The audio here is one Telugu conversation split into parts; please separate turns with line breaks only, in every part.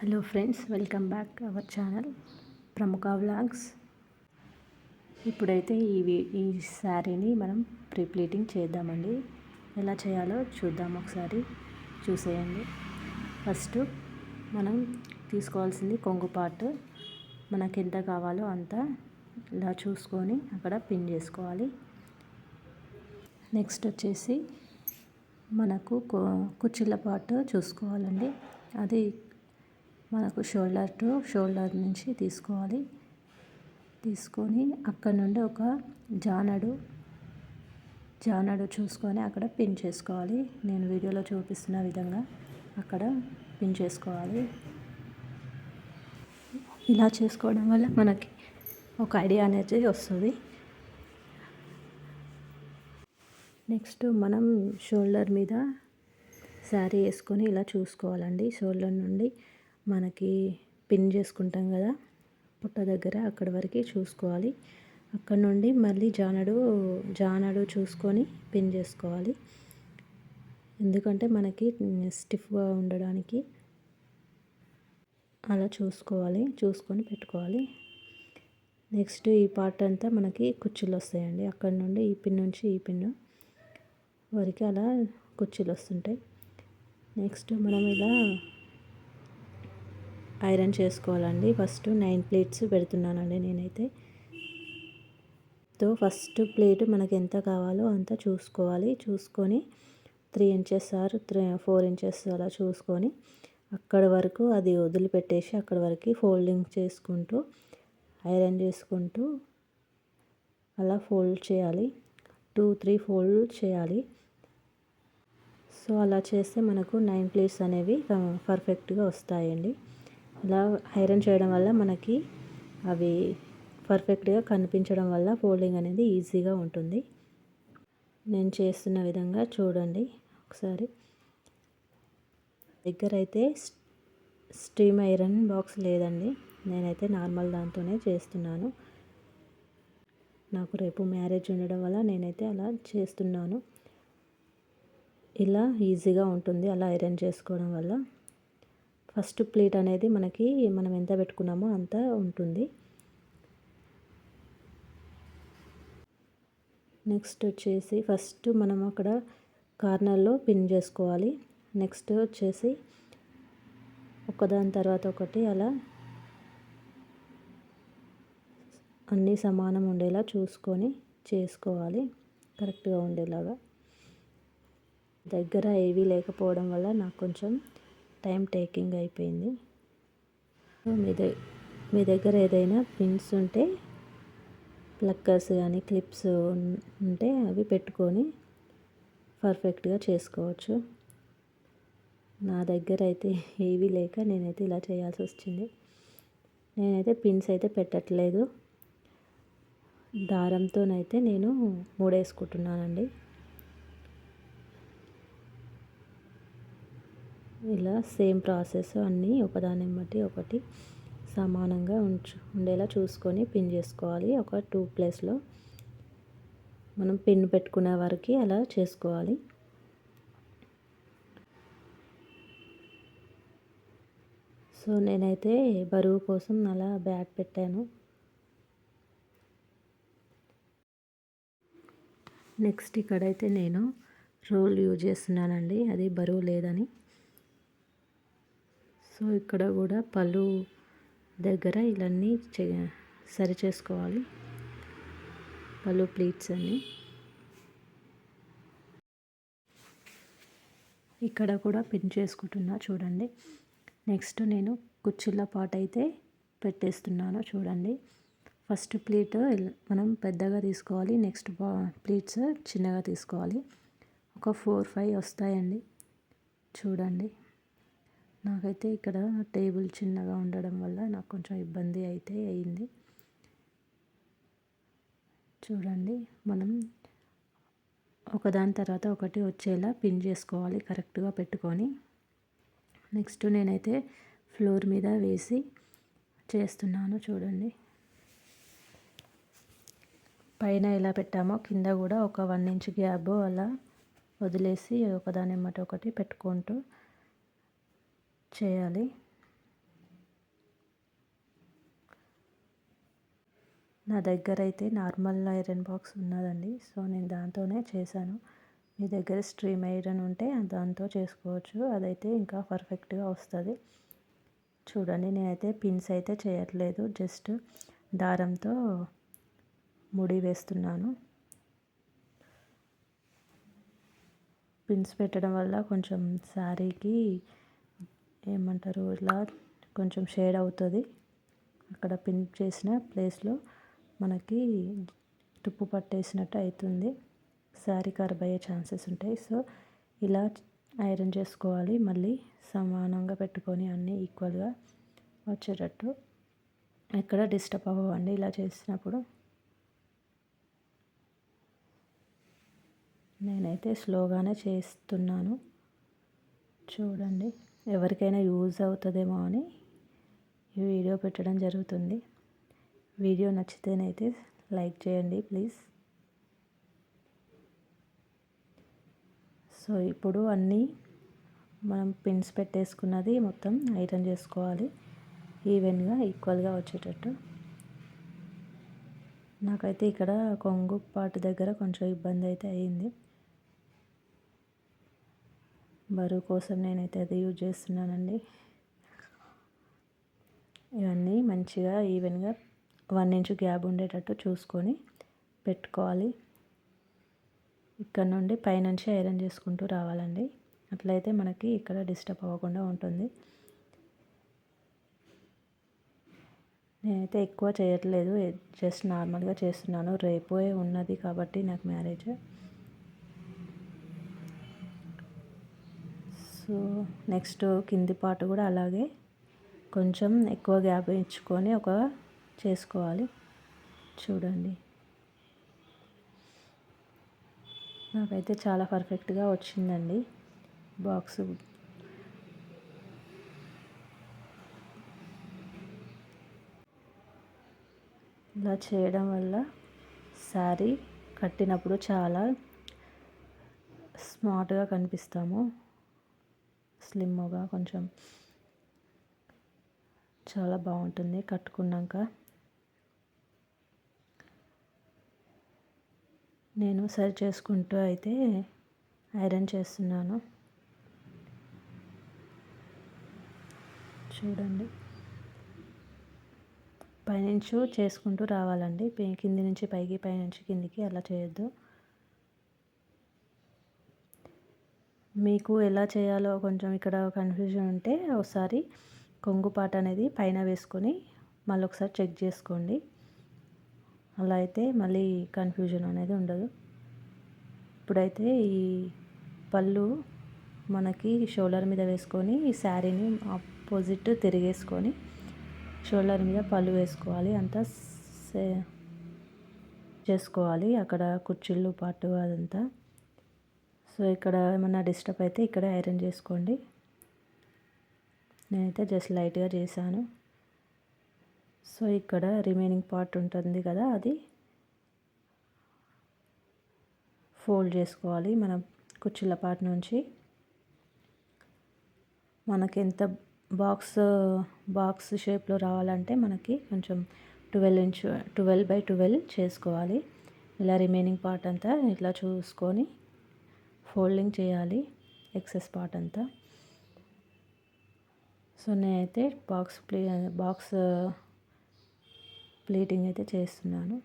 Hello friends welcome back our channel Pramukha vlogs. ఇప్పుడైతే ఈ ఈ శారీని మనం ప్రీప్లీటింగ్ చేద్దామండి. ఎలా చేయాలో చూద్దాం ఒకసారి. చూసేయండి. ఫస్ట్ మనం తీసుకోవాల్సింది కొంగు పార్ట్. మనకి ఎంత కావాలో అంత ఇలా చూసుకొని అక్కడ పిన్ చేసుకోవాలి. నెక్స్ట్ వచ్చేసి మనకు కుచ్చిళ్ళ పార్ట్ చూసుకోవాలండి. అది మనకు షోల్డర్ టు షోల్డర్ నుంచి తీసుకోవాలి. తీసుకొని అక్కడ నుండి ఒక జానడు జానడు చూసుకొని అక్కడ పిన్ చేసుకోవాలి. నేను వీడియోలో చూపిస్తున్న విధంగా అక్కడ పిన్ చేసుకోవాలి. ఇలా చేసుకోవడం వల్ల మనకి ఒక ఐడియా అనేది వస్తుంది. నెక్స్ట్ మనం షోల్డర్ మీద శారీ వేసుకొని ఇలా చూసుకోవాలండి. షోల్డర్ నుండి మనకి పిన్ చేసుకుంటాం కదా పుట్ట దగ్గర అక్కడ వరకు చూసుకోవాలి. అక్కడ నుండి మళ్ళీ జానడు జానడు చూసుకొని పిన్ చేసుకోవాలి. ఎందుకంటే మనకి స్టిఫ్గా ఉండడానికి అలా చూసుకోవాలి చూసుకొని పెట్టుకోవాలి. నెక్స్ట్ ఈ పార్ట్ అంతా మనకి కుర్చీలు వస్తాయండి. అక్కడ నుండి ఈ పిన్ నుంచి ఈ పిన్ వరకు అలా కుర్చీలు వస్తుంటాయి. నెక్స్ట్ మనం ఇలా ఐరన్ చేసుకోవాలండి. ఫస్ట్ నైన్ ప్లేట్స్ పెడుతున్నానండి నేనైతే. తో ఫస్ట్ ప్లేట్ మనకి ఎంత కావాలో అంత చూసుకోవాలి. చూసుకొని three inches or three four inches అలా చూసుకొని అక్కడ వరకు అది వదిలిపెట్టేసి అక్కడ వరకు ఫోల్డింగ్ చేసుకుంటూ ఐరన్ చేసుకుంటూ అలా ఫోల్డ్ చేయాలి. టూ త్రీ ఫోల్డ్ చేయాలి. సో అలా చేస్తే మనకు నైన్ ప్లేట్స్ అనేవి పర్ఫెక్ట్గా వస్తాయండి. అలా ఐరన్ చేయడం వల్ల మనకి అవి పర్ఫెక్ట్గా కనిపించడం వల్ల ఫోల్డింగ్ అనేది ఈజీగా ఉంటుంది. నేను చేస్తున్న విధంగా చూడండి ఒకసారి. దగ్గర అయితే స్టీమ్ ఐరన్ బాక్స్ లేదండి. నేనైతే నార్మల్ దాంతోనే చేస్తున్నాను. నాకు రేపు మ్యారేజ్ ఉండడం వల్ల నేనైతే అలా చేస్తున్నాను. ఇలా ఈజీగా ఉంటుంది అలా ఐరన్ చేసుకోవడం వల్ల. ఫస్ట్ ప్లేట్ అనేది మనకి మనం ఎంత పెట్టుకున్నామో అంత ఉంటుంది. నెక్స్ట్ వచ్చేసి ఫస్ట్ మనం అక్కడ కార్నర్లో పిన్ చేసుకోవాలి. నెక్స్ట్ వచ్చేసి ఒకదాని తర్వాత ఒకటి అలా అన్నీ సమానం ఉండేలా చూసుకొని చేసుకోవాలి. కరెక్ట్గా ఉండేలాగా. దగ్గర ఏవీ లేకపోవడం వల్ల నాకు కొంచెం టైం టేకింగ్ అయిపోయింది. మీ దగ్గర మీ దగ్గర ఏదైనా పిన్స్ ఉంటే ప్లక్కర్స్ కానీ క్లిప్స్ ఉంటే అవి పెట్టుకొని పర్ఫెక్ట్గా చేసుకోవచ్చు. నా దగ్గర అయితే ఏవి లేక నేనైతే ఇలా చేయాల్సి వచ్చింది. నేనైతే పిన్స్ అయితే పెట్టట్లేదు. దారంతోనైతే నేను మూడేసుకుంటున్నానండి. ఇలా సేమ్ ప్రాసెస్ అన్నీ ఒకదాని బట్టి ఒకటి సమానంగా ఉంచు ఉండేలా చూసుకొని పిన్ చేసుకోవాలి. ఒక టూ ప్లేస్లో మనం పిన్ పెట్టుకునే వరకు అలా చేసుకోవాలి. సో నేనైతే బరువు కోసం అలా బ్యాట్ పెట్టాను. నెక్స్ట్ ఇక్కడైతే నేను రోల్ యూజ్ చేస్తున్నానండి. అది బరువు లేదని. సో ఇక్కడ కూడా పళ్ళు దగ్గర ఇవన్నీ సరి చేసుకోవాలి పళ్ళు ప్లీట్స్ అన్ని. ఇక్కడ కూడా పిన్ చేసుకుంటున్నా చూడండి. నెక్స్ట్ నేను కుర్చీల పాట అయితే పెట్టేస్తున్నాను చూడండి. ఫస్ట్ ప్లేట్ మనం పెద్దగా తీసుకోవాలి. నెక్స్ట్ ప్లేట్స్ చిన్నగా తీసుకోవాలి. ఒక ఫోర్ ఫైవ్ వస్తాయండి. చూడండి. నాకైతే ఇక్కడ టేబుల్ చిన్నగా ఉండడం వల్ల నాకు కొంచెం ఇబ్బంది అయితే అయింది. చూడండి మనం ఒకదాని తర్వాత ఒకటి వచ్చేలా పిన్ చేసుకోవాలి కరెక్ట్గా పెట్టుకొని. నెక్స్ట్ నేనైతే ఫ్లోర్ మీద వేసి చేస్తున్నాను చూడండి. పైన ఎలా పెట్టామో కింద కూడా ఒక వన్ ఇంచ్ గ్యాబ్ అలా వదిలేసి ఒకదాని ఒకటి పెట్టుకుంటూ చేయాలి. నా దగ్గర అయితే నార్మల్ ఐరన్ బాక్స్ ఉన్నదండి. సో నేను దాంతోనే చేశాను. మీ దగ్గర స్ట్రీమ్ ఐరన్ ఉంటే దాంతో చేసుకోవచ్చు. అదైతే ఇంకా పర్ఫెక్ట్గా వస్తుంది. చూడండి నేనైతే పిన్స్ అయితే చేయట్లేదు. జస్ట్ దారంతో ముడి వేస్తున్నాను. పిన్స్ పెట్టడం వల్ల కొంచెం శారీకి ఏమంటారు ఇలా కొంచెం షేడ్ అవుతుంది. అక్కడ పిన్ చేసిన ప్లేస్లో మనకి తుప్పు పట్టేసినట్టు అవుతుంది శారీ ఖరాబ్ అయ్యే ఛాన్సెస్ ఉంటాయి. సో ఇలా ఐరన్ చేసుకోవాలి. మళ్ళీ సమానంగా పెట్టుకొని అన్నీ ఈక్వల్గా వచ్చేటట్టు. ఎక్కడ డిస్టర్బ్ అవ్వండి ఇలా చేసినప్పుడు. నేనైతే స్లోగానే చేస్తున్నాను. చూడండి. ఎవరికైనా యూజ్ అవుతుందేమో అని ఈ వీడియో పెట్టడం జరుగుతుంది. వీడియో నచ్చితేనైతే లైక్ చేయండి ప్లీజ్. సో ఇప్పుడు అన్నీ మనం పిన్స్ పెట్టేసుకున్నది మొత్తం ఐరన్ చేసుకోవాలి. ఈవెన్గా ఈక్వల్గా వచ్చేటట్టు. నాకైతే ఇక్కడ కొంగు పాటు దగ్గర కొంచెం ఇబ్బంది అయితే అయ్యింది. బరువు కోసం నేనైతే అది యూజ్ చేస్తున్నానండి. ఇవన్నీ మంచిగా ఈవెన్గా వన్ ఇంచ్ గ్యాప్ ఉండేటట్టు చూసుకొని పెట్టుకోవాలి. ఇక్కడ నుండి పైనుంచి ఐరన్ చేసుకుంటూ రావాలండి. అట్లయితే మనకి ఇక్కడ డిస్టర్బ్ అవ్వకుండా ఉంటుంది. నేనైతే ఎక్కువ చేయట్లేదు. జస్ట్ నార్మల్గా చేస్తున్నాను. రేపే ఉన్నది కాబట్టి నాకు మ్యారేజ్. సో నెక్స్ట్ కింది పార్ట్ కూడా అలాగే కొంచెం ఎక్కువ గ్యాప్ ఇచ్చుకొని ఒక చేసుకోవాలి. చూడండి. నాకైతే చాలా పర్ఫెక్ట్గా వచ్చిందండి బాక్స్. ఇలా చేయడం వల్ల శారీ కట్టినప్పుడు చాలా స్మార్ట్గా కనిపిస్తాము. స్లిమ్గా కొంచెం చాలా బాగుంటుంది కట్టుకున్నాక. నేను సరి చేసుకుంటూ అయితే ఐరన్ చేస్తున్నాను. చూడండి. పైనుంచి చేసుకుంటూ రావాలండి. కింది నుంచి పైకి పైనుంచి కిందికి అలా చేయొద్దు. మీకు ఎలా చేయాలో కొంచెం ఇక్కడ కన్ఫ్యూజన్ ఉంటే ఒకసారి కొంగుపాట అనేది పైన వేసుకొని మళ్ళీ ఒకసారి చెక్ చేసుకోండి. అలా అయితే మళ్ళీ కన్ఫ్యూజన్ అనేది ఉండదు. ఇప్పుడైతే ఈ పళ్ళు మనకి షోల్డర్ మీద వేసుకొని ఈ శారీని ఆపోజిట్ తిరిగేసుకొని షోల్డర్ మీద పళ్ళు వేసుకోవాలి. అంతా చేసుకోవాలి. అక్కడ కుర్చీలు పాటు అదంతా. సో ఇక్కడ ఏమన్నా డిస్టర్బ్ అయితే ఇక్కడ ఐరన్ చేసుకోండి. నేనైతే జస్ట్ లైట్గా చేశాను. సో ఇక్కడ రిమైనింగ్ పార్ట్ ఉంటుంది కదా అది. ఫోల్డ్ చేసుకోవాలి మన కుర్చీల పార్ట్ నుంచి. మనకి ఎంత బాక్స్ బాక్స్ షేప్లో రావాలంటే మనకి కొంచెం twelve inch twelve by twelve చేసుకోవాలి. ఇలా రిమైనింగ్ పార్ట్ అంతా ఇట్లా చూసుకొని ఫోల్డింగ్ చేయాలి ఎక్సెస్ పార్ట్ అంతా. సో నేనైతే బాక్స్ ప్లే బాక్స్ ప్లేటింగ్ అయితే చేస్తున్నాను.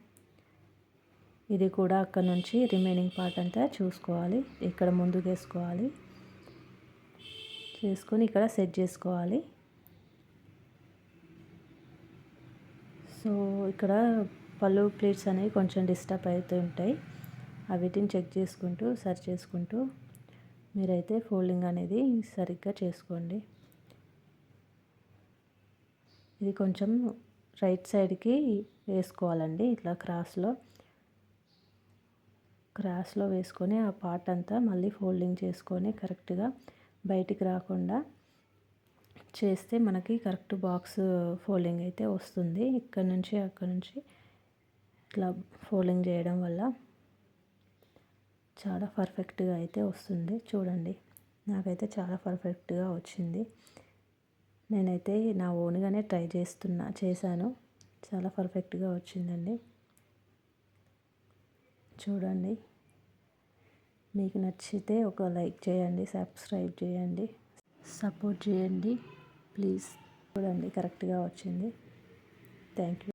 ఇది కూడా అక్కడ నుంచి రిమైనింగ్ పార్ట్ అంతా చూసుకోవాలి. ఇక్కడ ముందుకు వేసుకోవాలి చేసుకొని ఇక్కడ సెట్ చేసుకోవాలి. సో ఇక్కడ పళ్ళు ప్లేట్స్ అనేవి కొంచెం డిస్టర్బ్ అవుతూ ఉంటాయి. అవిటిని చెక్ చేసుకుంటూ సరి చేసుకుంటూ మీరైతే ఫోల్డింగ్ అనేది సరిగ్గా చేసుకోండి. ఇది కొంచెం రైట్ సైడ్కి వేసుకోవాలండి ఇట్లా క్రాస్లో. క్రాస్లో వేసుకొని ఆ పార్ట్ అంతా మళ్ళీ ఫోల్డింగ్ చేసుకొని కరెక్ట్గా బయటికి రాకుండా చేస్తే మనకి కరెక్ట్ బాక్స్ ఫోల్డింగ్ అయితే వస్తుంది. ఇక్కడ నుంచి అక్కడ నుంచి ఇట్లా ఫోల్డింగ్ చేయడం వల్ల చాలా పర్ఫెక్ట్గా అయితే వస్తుంది. చూడండి. నాకైతే చాలా పర్ఫెక్ట్గా వచ్చింది. నేనైతే నా ఓన్గానే ట్రై చేస్తున్నా చేశాను. చాలా పర్ఫెక్ట్గా వచ్చిందండి. చూడండి. మీకు నచ్చితే ఒక లైక్ చేయండి సబ్స్క్రైబ్ చేయండి సపోర్ట్ చేయండి. ప్లీజ్. చూడండి కరెక్ట్గా వచ్చింది. Thank you